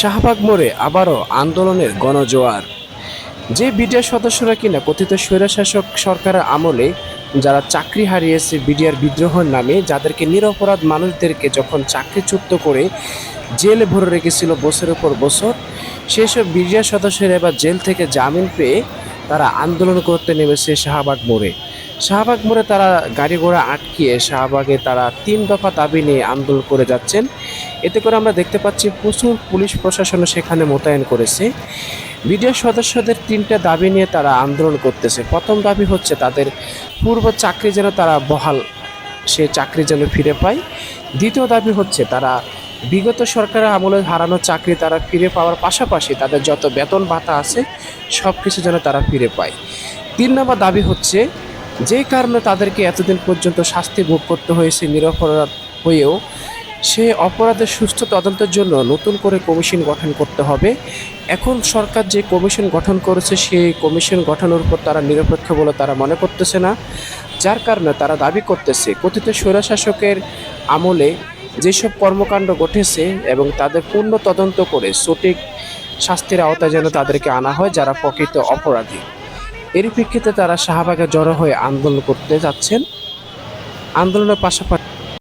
শাহবাগ মোড়ে আবারও আন্দোলনের গণজোয়ার। যে বিডিআর সদস্যরা কিনা কথিত স্বৈরশাসক সরকারের আমলে যারা চাকরি হারিয়েছে বিডিআর বিদ্রোহের নামে, যাদেরকে নিরপরাধ মানুষদেরকে যখন চাকরিচ্যুত করে জেলে ভরে রেখেছিল বছরের পর বছর, সেসব বিডিআর সদস্যরা এবার জেল থেকে জামিন পেয়ে তারা আন্দোলন করতে নেমেছে শাহবাগ মোড়ে। শাহবাগ মোড়ে তারা গাড়ি ঘোড়া আটকিয়ে শাহবাগে তারা তিন দফা দাবি নিয়ে আন্দোলন করে যাচ্ছেন। এতে করে আমরা দেখতে পাচ্ছি প্রচুর পুলিশ প্রশাসনও সেখানে মোতায়েন করেছে। বিডিআর সদস্যদের তিনটা দাবি নিয়ে তারা আন্দোলন করতেছে। প্রথম দাবি হচ্ছে তাদের পূর্ব চাকরি যেন তারা বহাল, সে চাকরি যেন ফিরে পায়। দ্বিতীয় দাবি হচ্ছে তারা বিগত সরকারের আমলে হারানো চাকরি তারা ফিরে পাওয়ার পাশাপাশি তাদের যত বেতন ভাতা আছে সব কিছু যেন তারা ফিরে পায়। তিন নম্বর দাবি হচ্ছে যে কারণে তাদেরকে এতদিন পর্যন্ত শাস্তি ভোগ করতে হয়েছে, নিরপরাধ হয়েও সে অপরাধের সুস্থ তদন্তের জন্য নতুন করে কমিশন গঠন করতে হবে। এখন সরকার যে কমিশন গঠন করেছে, সেই কমিশন গঠনের উপর তারা নিরপেক্ষ বলে তারা মনে করতেছে না। যার কারণে তারা দাবি করতেছে, কথিত স্বৈরশাসকের আমলে যেসব কর্মকাণ্ড ঘটেছে এবং তাদের পূর্ণ তদন্ত করে সঠিক শাস্তির আওতায় যেন তাদেরকে আনা হয় যারা প্রকৃত অপরাধী। এর প্রেক্ষিতে তারা শাহবাগে জড়ো হয়ে আন্দোলন করতে যাচ্ছেন। আন্দোলনের পাশাপাশি